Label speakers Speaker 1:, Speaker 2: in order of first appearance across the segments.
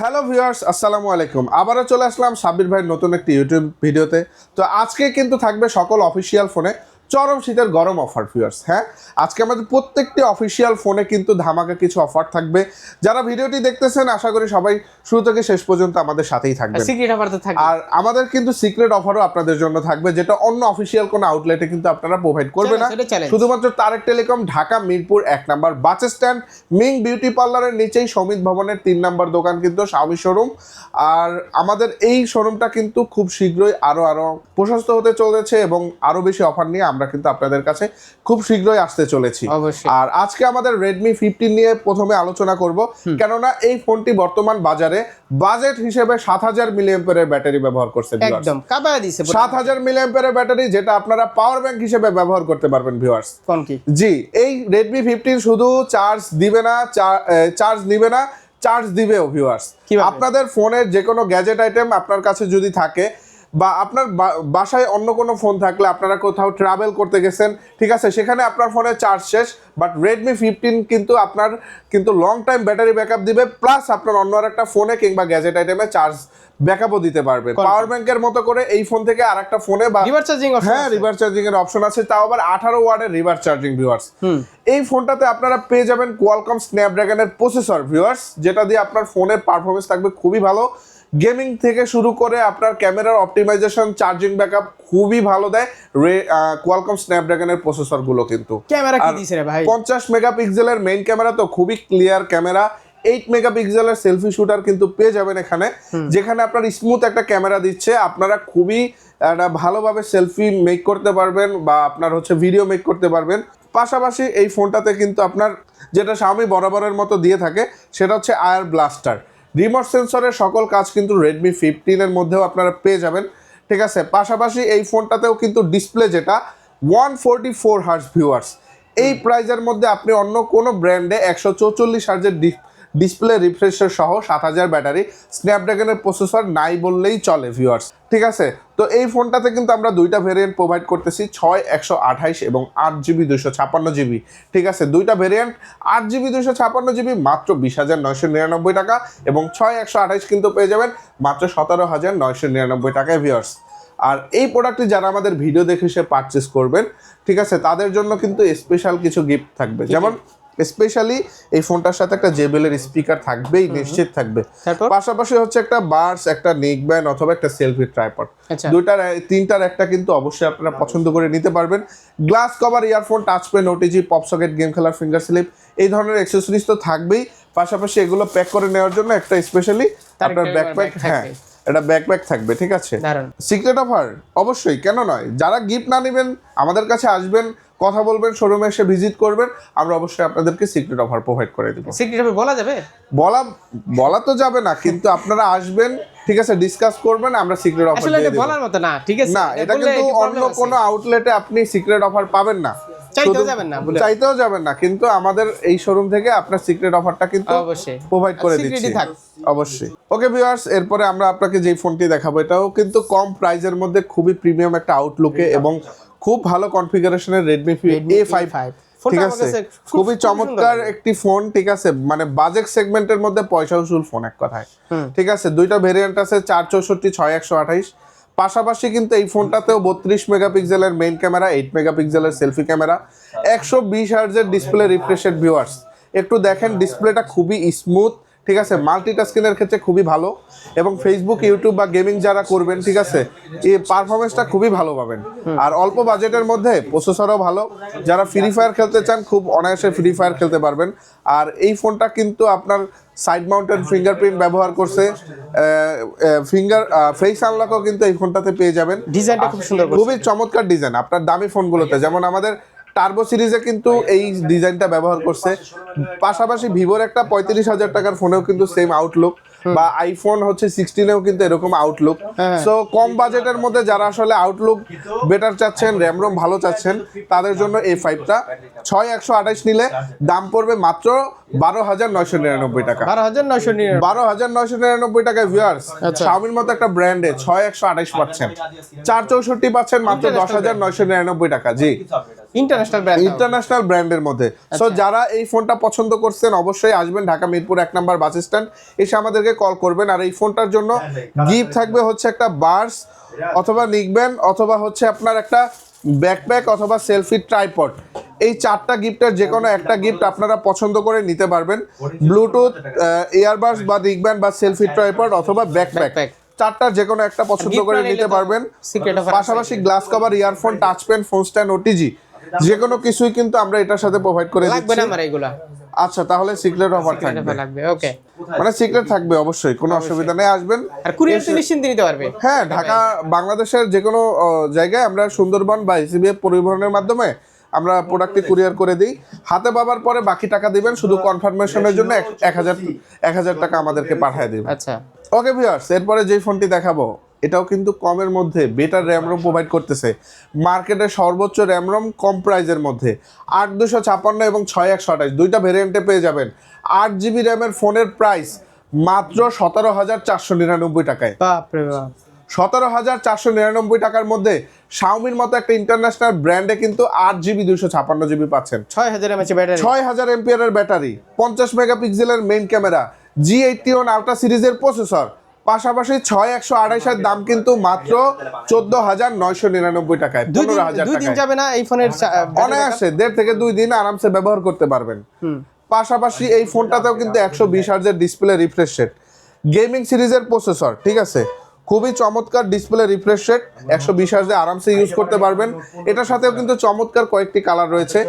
Speaker 1: Hello viewers, আসসালামু আলাইকুম। আবারও চলে আসলাম সাব্বির ভাইয়ের নতুন একটি ইউটিউব ভিডিওতে। তো আজকে কিন্তু থাকবে সকল অফিসিয়াল ফোনে চরম শীতের গরম অফার ভিউয়ার্স হ্যাঁ? আজকে আমাদের প্রত্যেকটি অফিসিয়াল ফোনে কিন্তু ধামাকা কিছু অফার থাকবে। যারা ভিডিওটি দেখতেছেন আশা করি সবাই শুরু থেকে শেষ পর্যন্ত আমাদের সাথেই থাকবেন।
Speaker 2: সিক্রেট অফার তো থাকবে।
Speaker 1: আর আমাদের কিন্তু সিক্রেট অফারও আপনাদের জন্য থাকবে যেটা অন্য অফিসিয়াল কোনো আউটলেটে কিন্তু আপনারা প্রোভাইড করবে না। শুধুমাত্র তারেক টেলিকম ঢাকা মিরপুর এক number bus stand Ming beauty পার্লারের নিচেই সমিত ভবনের তিন নাম্বার দোকান কিন্তু স্বামী শোরুম আর আমাদের এই শোরুমটা কিন্তু খুব শীঘ্রই আরও আরও প্রশস্ত হতে চলেছে এবং আরও বেশি অফার নিয়ে আমরা কিন্তু আপনাদের কাছে খুব শীঘ্রই আসতে চলেছি। আর আজকে আমাদের রেডমি ফিফটিন নিয়ে প্রথমে আলোচনা করব। কেননা এই ফোনটি বর্তমান বাজারে বাজেট হিসেবে সাত হাজার মিলিয়াম্পের ব্যাটারি ব্যবহার করছে
Speaker 2: একদম।
Speaker 1: সাত হাজার মিলিয়াম্পের ব্যাটারি যেটা আপনারা পাওয়ার ব্যাংক হিসেবে ব্যবহার করতে পারবেন ভিউয়ার্স জি এই রেডমি ফিফটিন শুধু চার্জ দিবে না চার্জ নিবে না চার্জ দিবেও ভিউয়ার্স? আপনাদের ফোনের যে কোনো গ্যাজেট আইটেম আপনার কাছে যদি থাকে বা আপনার বাসায় অন্য কোনো ফোন থাকলে আপনারা কোথাও ট্রাভেল করতে গেছেন ঠিক আছে? সেখানে আপনার ফোনে চার্জ শেষ বাট রেডমি ফিফটিন কিন্তু আপনার কিন্তু লং টাইম ব্যাটারি ব্যাকআপ দিবে প্লাস আপনার অন্য আর একটা ফোনে কিংবা গ্যাজেট আইটেমে চার্জ ব্যাকআপও দিতে পারবে পাওয়ার ব্যাংকের মতো করে এই ফোন থেকে আর একটা ফোনে বা
Speaker 2: রিভার চার্জিং
Speaker 1: হ্যাঁ রিভার্স চার্জিং এর অপশন আছে তাও আবার আঠারো ওয়ার্ডের রিভার্স চার্জিং ভিউয়ার্স এই ফোনটাতে আপনারা পেয়ে যাবেন কোয়ালকম স্ন্যাপড্রাগনের প্রসেসর ভিউয়ার্স যেটা দিয়ে আপনার ফোনের পারফরমেন্স থাকবে খুবই ভালো। গেমিং থেকে শুরু করে আপনার ক্যামেরার অপটিমাইজেশন চার্জিং ব্যাকআপ খুবই ভালো দেয়। রে কোয়ালকম স্ন্যাপড্রাগনের প্রসেসরগুলো কিন্তু।
Speaker 2: ক্যামেরা কি দিছে রে ভাই?
Speaker 1: পঞ্চাশ মেগাপিক্সেলের মেইন ক্যামেরা তো খুবই ক্লিয়ার ক্যামেরা। এইট মেগাপিক্সেলের সেলফি শুটার কিন্তু পেয়ে যাবেন এখানে। যেখানে আপনার স্মুথ একটা ক্যামেরা দিচ্ছে। আপনারা খুবই একটা ভালোভাবে সেলফি মেক করতে পারবেন বা আপনার হচ্ছে ভিডিও মেক করতে পারবেন। পাশাপাশি এই ফোনটাতে কিন্তু আপনার যেটা স্বামী বরাবরের মতো দিয়ে থাকে সেটা হচ্ছে আয়ার ব্লাস্টার রিমোট সেন্সরের সকল কাজ কিন্তু রেডমি ফিফটিনের মধ্যেও আপনারা পেয়ে যাবেন। ঠিক আছে? পাশাপাশি এই ফোনটাতেও কিন্তু ডিসপ্লে যেটা one forty four hertz viewers এই প্রাইজের মধ্যে আপনি অন্য কোনো ব্র্যান্ডে একশো চৌচল্লিশ হার্জের ডিসপ্লে রিফ্রেশার সহ সাত হাজার ব্যাটারি স্ন্যাপড্রাগনের প্রসেসর নাই বললেই চলে ভিউয়ার্স ঠিক আছে? তো এই ফোনটাতে কিন্তু আমরা দুইটা ভেরিয়েন্ট প্রোভাইড করতেছি ছয় একশো আঠাইশ এবং আট জিবি দুশো ছাপান্ন জিবি। ঠিক আছে? দুইটা ভেরিয়েন্ট আট জিবি দুশো ছাপান্ন জিবি মাত্র বিশ হাজার নয়শো নিরানব্বই টাকা এবং ছয় একশো আঠাইশ কিন্তু পেয়ে যাবেন মাত্র সতেরো হাজার নয়শো নিরানব্বই টাকায় ভিউয়ার্স আর এই প্রোডাক্টটি যারা আমাদের ভিডিও দেখে সে পারচেস করবেন ঠিক আছে? তাদের জন্য কিন্তু স্পেশাল কিছু গিফট থাকবে। যেমন স্পেশালি এই ফোনটার সাথে একটা জেবেলের স্পিকার থাকবেই নিশ্চিত থাকবে। পাশাপাশি হচ্ছে একটা বার্স একটা নেক ব্যান্ড অথবা একটা সেলফি ট্রাইপড
Speaker 2: আচ্ছা।
Speaker 1: দুইটার তিনটার একটা কিন্তু অবশ্যই আপনারা পছন্দ করে নিতে পারবেন। Glass cover earphone touch pen OTG pop socket game খেলার ফিঙ্গার স্লিপ এই ধরনের অ্যাক্সেসরিজ তো থাকবেই। পাশাপাশি এগুলো প্যাক করে নেওয়ার জন্য একটা স্পেশালি আপনার ব্যাকপ্যাক হ্যাঁ। এটা ব্যাকপ্যাক থাকবে ঠিক আছে? সিক্রেট অফার অবশ্যই কেন নয়? যারা গিফট না নেবেন আমাদের কাছে আসবেন কথা বলবেন শোরুমে এসে ভিজিট করবেন আমরা অবশ্যই আপনাদেরকে সিক্রেট অফার প্রোভাইড করে দিব।
Speaker 2: সিক্রেট অফার বলা যাবে?
Speaker 1: বলা বলা তো যাবে না কিন্তু আপনারা আসবেন ঠিক আছে ডিসকাস করবেন আমরা সিক্রেট অফার
Speaker 2: আসলে বলার মতো না ঠিক আছে?
Speaker 1: না এটা কিন্তু অন্য কোনো আউটলেটে আপনি সিক্রেট অফার পাবেন না।
Speaker 2: চাইতেও যাবেন না।
Speaker 1: চাইতেও যাবেন না কিন্তু আমাদের এই শোরুম থেকে আপনার সিক্রেট অফারটা কিন্তু
Speaker 2: অবশ্যই।
Speaker 1: প্রোভাইড করে দিচ্ছি।
Speaker 2: থাক।
Speaker 1: অবশ্যই। ওকে ভিউয়ার্স এরপরে আমরা আপনাকে যেই ফোনটি দেখাবো এটাও কিন্তু কম প্রাইজের মধ্যে খুবই প্রিমিয়াম একটা আউটলুকে এবং খুব ভালো কনফিগারেশনের রেডমি এ ফাইভ
Speaker 2: A5
Speaker 1: ঠিক আছে? খুবই চমৎকার একটি ফোন ঠিক আছে? মানে বাজেট সেগমেন্টের মধ্যে পয়সা উসুল ফোন এক কথায়। ঠিক আছে? দুইটা ভেরিয়েন্ট আছে চার চৌষট্টি ছয় একশো আঠাইশ। পাশাপাশি কিন্তু এই ফোনটাতেও বত্রিশ মেগাপিক্সেলের মেইন ক্যামেরা এইট মেগাপিক্সেলের সেলফি ক্যামেরা একশো বিশ হার্জের ডিসপ্লে রিফ্রেশেড ভিউয়ার্স একটু দেখেন ডিসপ্লেটা খুবই স্মুথ ঠিক আছে? মাল্টিটাস্কিংয়ের ক্ষেত্রে খুবই ভালো এবং ফেসবুক ইউটিউব বা গেমিং যারা করবেন ঠিক আছে? এই পারফরমেন্সটা খুবই ভালো পাবেন। আর অল্প বাজেটের মধ্যে প্রসেসরও ভালো। যারা ফ্রি ফায়ার খেলতে চান খুব অনায়াসে ফ্রি ফায়ার খেলতে পারবেন। আর এই ফোনটা কিন্তু আপনার সাইড মাউন্টেন ফিঙ্গারপ্রিন্ট ব্যবহার করছে। ফিঙ্গার ফেস আনলকও কিন্তু এই ফোনটাতে পেয়ে যাবেন।
Speaker 2: ডিজাইনটা খুব সুন্দর
Speaker 1: খুবই চমৎকার ডিজাইন আপনার দামি ফোনগুলোতে যেমন আমাদের টার্বো সিরিজে কিন্তু এই ডিজাইনটা ব্যবহার করছে। পাশাপাশি ভিভোর একটা পঁয়ত্রিশ হাজার টাকার ফোনেও কিন্তু সেম আউটলুক বা আইফোন হচ্ছে সিক্সটিনেও কিন্তু এরকম আউটলুক
Speaker 2: হ্যাঁ।
Speaker 1: সো কম বাজেটের মধ্যে যারা আসলে আউটলুক বেটার চাচ্ছেন র্যাম রোম ভালো চাচ্ছেন তাদের জন্য এই ফাইভটা ছয় একশো আঠাইশ নিলে দাম পড়বে মাত্র বারো হাজার নয়শো নিরানব্বই টাকা।
Speaker 2: বারো হাজার নয়শো
Speaker 1: বারো হাজার নয়শো নিরানব্বই টাকায় ভিউয়ার্স। শাওমির মতো একটা ব্র্যান্ডে ছয় একশো আঠাইশ পাচ্ছেন। চার চৌষট্টি পাচ্ছেন মাত্র দশ হাজার নয়শো নিরানব্বই টাকা জি।
Speaker 2: ইন্টারন্যাশনাল ব্র্যান্ড
Speaker 1: ইন্টারন্যাশনাল ব্র্যান্ডের মধ্যে। সো যারা এই ফোনটা পছন্দ করছেন অবশ্যই আসবেন ঢাকা মিরপুর এক নাম্বার বাস স্ট্যান্ড। এসে আমাদেরকে কল করবেন। আর এই ফোনটার জন্য গিফট থাকবে হচ্ছে একটা বার্স অথবা নিকবেন অথবা হচ্ছে আপনার একটা ব্যাকপ্যাক অথবা সেলফি ট্রাইপড এই চারটা গিফটের যে কোনো একটা গিফট আপনারা পছন্দ করে নিতে পারবেন। ব্লুটুথ ইয়ারবাডস বা নিকব্যান্ড বা সেলফি ট্রাইপড অথবা ব্যাকপ্যাক। চারটার যে কোনো একটা পছন্দ করে নিতে পারবেন। পাশাপাশি glass cover earphone touch pen phone stand OTG যে কোনো কিছুই কিন্তু আমরা এটার সাথে প্রোভাইড করে দিচ্ছি লাগবে
Speaker 2: না আমার এগুলা।
Speaker 1: আচ্ছা তাহলে সিক্রেট অফার থাকবে।
Speaker 2: লাগবে ওকে
Speaker 1: মানে সিক্রেট থাকবে অবশ্যই কোনো অসুবিধা নেই আসবেন।
Speaker 2: আর কুরিয়ার তো নিশ্চিন্তে নিতে পারবে।
Speaker 1: হ্যাঁ ঢাকা বাংলাদেশের যে কোনো জায়গায় আমরা সুন্দরবন বা এসিবিএফ পরিবহনের মাধ্যমে আমরা প্রোডাক্টটি কুরিয়ার করে দিই। হাতে পাবার পরে বাকি টাকা দিবেন শুধু কনফার্মেশনের জন্য এক- এক হাজার এক হাজার টাকা আমাদেরকে পাঠিয়ে দিবেন।
Speaker 2: আচ্ছা।
Speaker 1: ওকে ভিউয়ার্স এরপরে যেই ফোনটি দেখাবো এটাও কিন্তু কমের মধ্যে বেটার র্যাম রোম প্রোভাইড করতেছে। মার্কেটে সর্বোচ্চ র্যাম রোম কম প্রাইজের মধ্যে। আট দুশো ছাপান্ন এবং ছয় একশো আঠাশ দুইটা ভেরিয়েন্টে পেয়ে যাবেন। আট জিবি র্যামের ফোনের প্রাইস মাত্র সতেরো হাজার চারশো নিরানব্বই টাকায়। সতেরো হাজার চারশো নিরানব্বই টাকার মধ্যে শাওমির মতো একটা ইন্টারন্যাশনাল ব্র্যান্ডে কিন্তু আট জিবি দুশো ছাপান্ন জিবি পাচ্ছেন।
Speaker 2: ছয় হাজার এমএচ ব্যাটারি
Speaker 1: ছয় হাজার এমপিয়ারের ব্যাটারি পঞ্চাশ মেগাপিক্সেলের main camera G eighty one ultra সিরিজের প্রসেসর পাশাপাশি ছয় একশো আড়াইশের দাম কিন্তু মাত্র চোদ্দ হাজার নয়শো নিরানব্বই টাকায়
Speaker 2: দুই
Speaker 1: পনেরো হাজার
Speaker 2: দুই দিন যাবে না এই ফোনের
Speaker 1: অনায়াসে দেড় থেকে দুই দিন আরামসে ব্যবহার করতে পারবেন। পাশাপাশি এই ফোনটাতেও কিন্তু একশো বিশ হার্জের ডিসপ্লে রিফ্রেশ রেট গেমিং সিরিজের প্রসেসর ঠিক আছে? খুবই চমৎকার ডিসপ্লে রিফ্রেশ রেট একশো বিশ হার্জে আরামসে ইউজ করতে পারবেন। এটার সাথেও কিন্তু চমৎকার কয়েকটি কালার রয়েছে।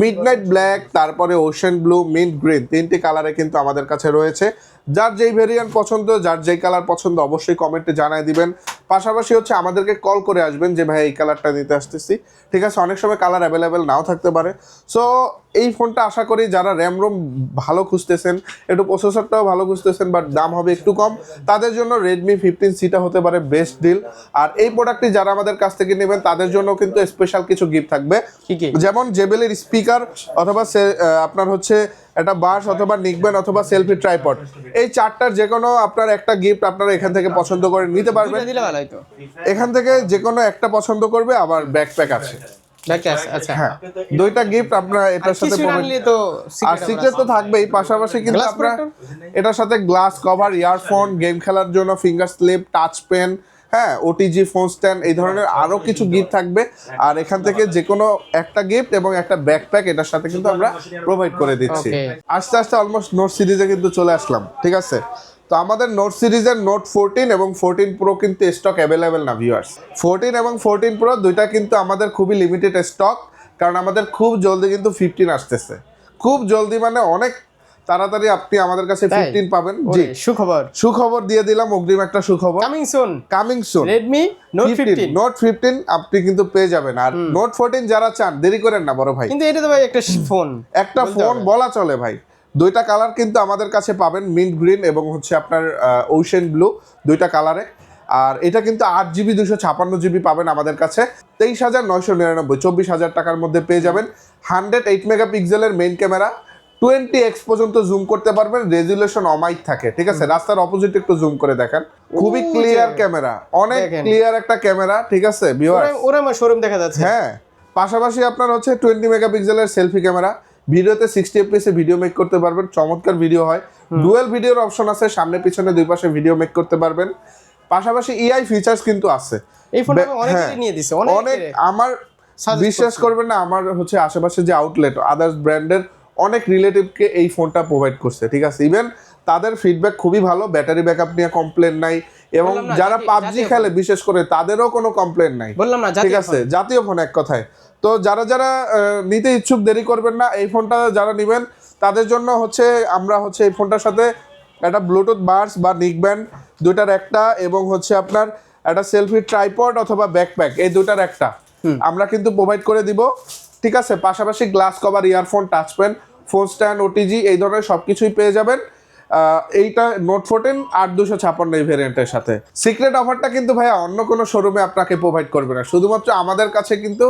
Speaker 1: মিড নাইট ব্ল্যাক তারপরে ওশেন ব্লু মিন্ট গ্রিন তিনটি কালারে কিন্তু আমাদের কাছে রয়েছে। যার যেই ভেরিয়েন্ট পছন্দ যার যেই কালার পছন্দ অবশ্যই কমেন্টে জানায় দিবেন। পাশাপাশি হচ্ছে আমাদেরকে কল করে আসবেন যে ভাই এই কালারটা নিতে আসতেছি। ঠিক আছে অনেক সময় কালার অ্যাভেলেবেল নাও থাকতে পারে। সো এই ফোনটা আশা করি যারা র্যাম রোম ভালো খুঁজতেছেন একটু প্রসেসরটাও ভালো খুঁজতেছেন বাট দাম হবে একটু কম তাদের জন্য রেডমি ফিফটিন সিটা হতে পারে বেস্ট ডিল আর এই প্রোডাক্টটি যারা আমাদের কাছ থেকে নেবেন তাদের জন্য কিন্তু স্পেশাল কিছু গিফট থাকবে। যেমন জেবেলের স্পিকার অথবা সে- আপনার হচ্ছে একটা বাস অথবা নিকবেন অথবা সেলফি ট্রাইপড। এই চারটার যে কোনো আপনার একটা গিফট আপনারা এখান থেকে পছন্দ করে নিতে পারবেন। এখান থেকে যে কোনো একটা পছন্দ করবে আবার ব্যাকপ্যাক আছে।
Speaker 2: আচ্ছা।
Speaker 1: হ্যাঁ দুইটা গিফট আপনারা এটার সাথে
Speaker 2: তো
Speaker 1: আর সিক্রেট তো থাকবেই পাশাপাশি কিন্তু আপনারা এটার সাথে গ্লাস কভার ইয়ারফোন গেম খেলার জন্য ফিঙ্গার স্লিপ টাচ পেন হ্যাঁ ওটিজি ফোন স্ট্যান্ড এই ধরনের আরও কিছু গিফট থাকবে। আর এখান থেকে যে কোনো একটা গিফট এবং একটা ব্যাকপ্যাক এটার সাথে কিন্তু আমরা প্রোভাইড করে দিচ্ছি। আস্তে আস্তে অলমোস্ট নোট সিরিজে কিন্তু চলে আসলাম ঠিক আছে? তো আমাদের নোট সিরিজের নোট ফোরটিন এবং ফোরটিন প্রো কিন্তু স্টক অ্যাভেলেবেল না ভিউয়ার্স ফোরটিন এবং ফোরটিন প্রো দুইটা কিন্তু আমাদের খুবই লিমিটেড স্টক কারণ আমাদের খুব জলদি কিন্তু ফিফটিন আসতেছে। খুব জলদি মানে অনেক তাড়াতাড়ি আপনি আমাদের কাছে
Speaker 2: তাই?
Speaker 1: ফিফটিন পাবেন। জি।
Speaker 2: সুখবর।
Speaker 1: সুখবর দিয়ে দিলাম অগ্রিম একটা সুখবর।
Speaker 2: Coming soon
Speaker 1: coming soon
Speaker 2: fifteen
Speaker 1: note fifteen আপনি কিন্তু পেয়ে যাবেন। আর নোট ফোরটিন যারা চান দেরি করেন না বড় ভাই।
Speaker 2: কিন্তু এটা তো ভাই একটা ফোন।
Speaker 1: একটা ফোন বলা চলে ভাই। দুইটা কালার কিন্তু আমাদের কাছে পাবেন মিন্ট গ্রিন এবং হচ্ছে আপনার ওশেন ব্লু দুইটা কালারে। আর এটা কিন্তু আট জিবি দুশো ছাপান্ন জিবি পাবেন আমাদের কাছে। তেইশ হাজার নয়শো নিরানব্বই চব্বিশ হাজার টাকার মধ্যে পেয়ে যাবেন। হান্ড্রেড এইট মেগাপিক্সেলের মেইন ক্যামেরা টোয়েন্টি এক্স পর্যন্ত জুম করতে পারবেন রেজুলেশন অমাইক থাকে ঠিক আছে? রাস্তার অপোজিট একটু জুম করে দেখেন। খুবই ক্লিয়ার ক্যামেরা অনেক ক্লিয়ার একটা ক্যামেরা ঠিক আছে
Speaker 2: ওরা আমার শোরুম দেখা যাচ্ছে।
Speaker 1: হ্যাঁ পাশাপাশি আপনার হচ্ছে টোয়েন্টি মেগাপিক্সেলের সেলফি ক্যামেরা ভিডিওতে সিক্সটি এফপিএস ভিডিও মেক করতে পারবেন চমৎকার ভিডিও হয়। ডুয়েল ভিডিওর অপশন আছে সামনে পিছনে দুই পাশে ভিডিও মেক করতে পারবেন। পাশাপাশি ইআই ফিচার্স কিন্তু আছে।
Speaker 2: এই ফোনটা অনেক
Speaker 1: হ্যাঁ।
Speaker 2: নিয়ে দিছে
Speaker 1: অনেক
Speaker 2: অনেক
Speaker 1: আমার বিশ্বাস করবেন না আমার হচ্ছে আশেপাশে যে আউটলেট আদার্স ব্র্যান্ডের অনেক রিলেটিভকে এই ফোনটা প্রোভাইড করছে ঠিক আছে? ইভেন তাদের ফিডব্যাক খুবই ভালো ব্যাটারি ব্যাকআপ নিয়ে কমপ্লেন নাই এবং যারা পাবজি খেলে বিশেষ করে তাদেরও কোনো কমপ্লেন নাই
Speaker 2: বললাম না
Speaker 1: ঠিক আছে? জাতীয় ফোন এক কথায়। তো যারা যারা নিতে ইচ্ছুক দেরি করবেন না এই ফোনটা যারা নেবেন তাদের জন্য হচ্ছে আমরা হচ্ছে এই ফোনটার সাথে একটা ব্লুটুথ বার্স বা নিক ব্যান্ড দুইটার একটা এবং হচ্ছে আপনার একটা সেলফি ট্রাইপড অথবা ব্যাকপ্যাক এই দুটার একটা। আমরা কিন্তু প্রোভাইড করে দিব। ঠিক আছে? পাশাপাশি glass cover earphone touch pen phone stand OTG এই ধরনের সব কিছুই পেয়ে যাবেন। এইটা নোট ফোরটিন আট দুশো ছাপান্ন এই ভেরিয়েন্টের সাথে। সিক্রেট অফারটা কিন্তু ভাইয়া অন্য কোনো শোরুমে আপনাকে প্রোভাইড করবে না। শুধুমাত্র আমাদের কাছে কিন্তু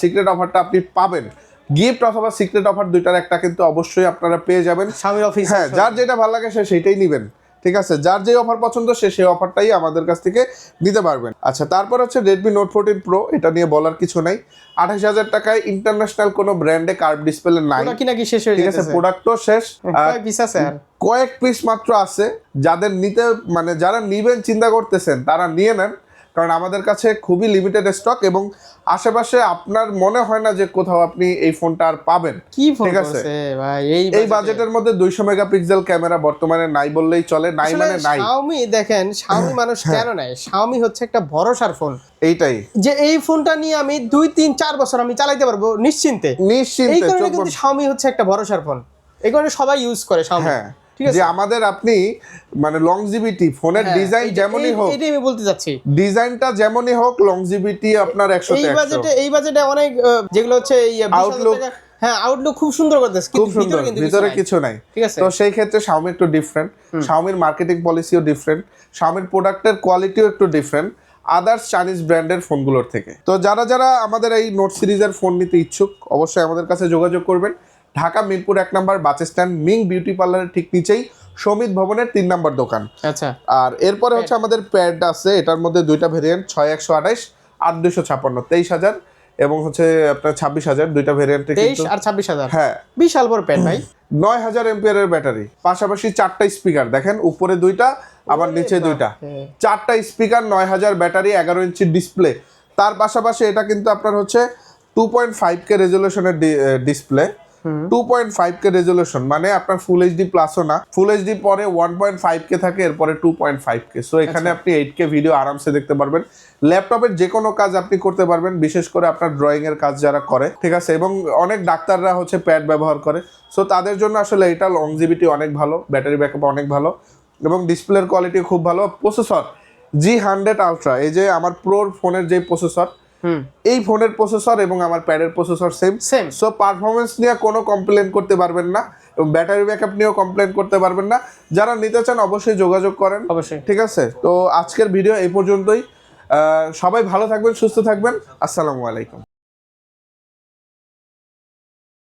Speaker 1: সিক্রেট অফারটা আপনি পাবেন। গিফট অথবা সিক্রেট অফার দুইটার একটা কিন্তু অবশ্যই আপনারা পেয়ে যাবেন।
Speaker 2: স্বামীর অফিস
Speaker 1: হ্যাঁ যার যেটা ভালো লাগে সে সেইটাই নেবেন। ঠিক আছে? যার যে অফার পছন্দ সে সেই অফারটাই আমাদের কাছ থেকে নিতে পারবেন। আচ্ছা তারপর হচ্ছে রেডমি নোট ফোরটিন প্রো এটা নিয়ে বলার কিছু নাই। আঠাশ হাজার টাকায় ইন্টারন্যাশনাল কোনো ব্র্যান্ডে কার্ভ ডিসপ্লে নাই।
Speaker 2: নাকি নাকি শেষ হয়ে
Speaker 1: ঠিক আছে
Speaker 2: গেছে?
Speaker 1: প্রোডাক্টও শেষ। কয়েক পিস মাত্র আছে। যাদের নিতে মানে যারা নিবেন চিন্তা করতেছেন তারা নিয়ে নেন। কারণ আমাদের কাছে খুবই লিমিটেড স্টক এবং আশেপাশে আপনার মনে হয় না যে কোথাও আপনি এই ফোনটা আর পাবেন।
Speaker 2: কি
Speaker 1: ঠিক আছে।
Speaker 2: ভাই? এই
Speaker 1: এই বাজেটের মধ্যে দুইশো মেগাপিক্সেল ক্যামেরা বর্তমানে নাই বললেই চলে নাই মানে নাই। হ্যাঁ।
Speaker 2: শাওমি দেখেন শাওমি মানুষ কেন নেয় শাওমি হচ্ছে একটা ভরসার ফোন
Speaker 1: এইটাই।
Speaker 2: যে এই ফোনটা নিয়ে আমি দুই তিন চার বছর আমি চালাইতে পারব নিশ্চিন্তে। এই কারণে কিন্তু শাওমি হচ্ছে একটা ভরসার ফোন এই কারণে সবাই ইউজ করে শাওমি
Speaker 1: হ্যাঁ।
Speaker 2: ঠিক আছে?
Speaker 1: যে আমাদের আপনি মানে লংজিবিটি ফোনের
Speaker 2: হ্যাঁ,
Speaker 1: ডিজাইন
Speaker 2: এই-
Speaker 1: যেমনই হোক
Speaker 2: এটাই আমি বলতে চাচ্ছি।
Speaker 1: ডিজাইনটা যেমনই হোক লংজিবিটি আপনার একশো।
Speaker 2: এই বাজেটে এই বাজেটে অনেক যেগুলো হচ্ছে এই আহ, 20,000
Speaker 1: Outlook।
Speaker 2: টাকা- হ্যাঁ আউটলুক খুব সুন্দর করতেছে
Speaker 1: খুব
Speaker 2: কিন্তু
Speaker 1: সুন্দর
Speaker 2: ভিতরে কিন্তু
Speaker 1: ভিতরে কিছু নাই।
Speaker 2: ঠিক আছে?
Speaker 1: তো সেই ক্ষেত্রে শাওমি একটু ডিফারেন্ট শাওমির মার্কেটিং পলিসিও ডিফারেন্ট শাওমির প্রোডাক্টের কোয়ালিটিও একটু ডিফারেন্ট আদার্স চাইনিজ ব্র্যান্ডের ফোনগুলোর থেকে। তো যারা যারা আমাদের এই নোট সিরিজের ফোন নিতে ইচ্ছুক অবশ্যই আমাদের কাছে যোগাযোগ করবেন। ঢাকা মিরপুর এক number bus stand Ming beauty পার্লারের ঠিক নিচেই সমিত ভবনের তিন নম্বর দোকান।
Speaker 2: আচ্ছা।
Speaker 1: আর এরপরে হচ্ছে আমাদের প্যাড আছে এটার মধ্যে দুইটা ভেরিয়েন্ট ছয় একশো আঠাইশ আট দুশো ছাপ্পান্ন তেইশ হাজার এবং হচ্ছে আপনার ছাব্বিশ হাজার দুইটা ভেরিয়েন্টে
Speaker 2: তেইশ আর ছাব্বিশ হাজার?
Speaker 1: হ্যাঁ।
Speaker 2: বিশাল বড় প্যান্ট ভাই।
Speaker 1: নয় হাজার এমপিয়ারের ব্যাটারি পাশাপাশি চারটা স্পিকার দেখেন উপরে দুইটা আবার নিচে দুইটা। চারটা স্পিকার নয় হাজার ব্যাটারি এগারো ইঞ্চি ডিসপ্লে তার পাশাপাশি এটা কিন্তু আপনার হচ্ছে two point five K রেজলিউশনের display two point five K resolution মানে আপনার ফুল এইচডি প্লাসও না। ফুল এইচডি পরে ওয়ান পয়েন্ট ফাইভ কে থাকে এরপরে two point five K so এখানে আপনি এইট কে ভিডিও আরামসে দেখতে পারবেন। ল্যাপটপের যে কোনো কাজ আপনি করতে পারবেন বিশেষ করে আপনার ড্রয়িং এর কাজ যারা করে ঠিক আছে? এবং অনেক ডাক্তাররা হচ্ছে প্যাড ব্যবহার করে। সো তাদের জন্য আসলে এটা লংজিভিটি অনেক ভালো ব্যাটারি ব্যাকআপ অনেক ভালো এবং ডিসপ্লের কোয়ালিটি খুব ভালো। প্রসেসর জি হান্ড্রেড আলট্রা এই যে আমার প্রোর ফোনের যে প্রসেসর এই ফোনের প্রসেসর এবং আমার প্যাডের processor same
Speaker 2: same
Speaker 1: so performance নিয়ে কোনো কমপ্লেন করতে পারবেন না এবং ব্যাটারি ব্যাকআপ নিয়েও কমপ্লেন করতে পারবেন না। যারা নিতে চান অবশ্যই যোগাযোগ করেন।
Speaker 2: অবশ্যই।
Speaker 1: ঠিক আছে? তো আজকের ভিডিও এই পর্যন্তই। সবাই ভালো থাকবেন সুস্থ থাকবেন। আসসালামু আলাইকুম।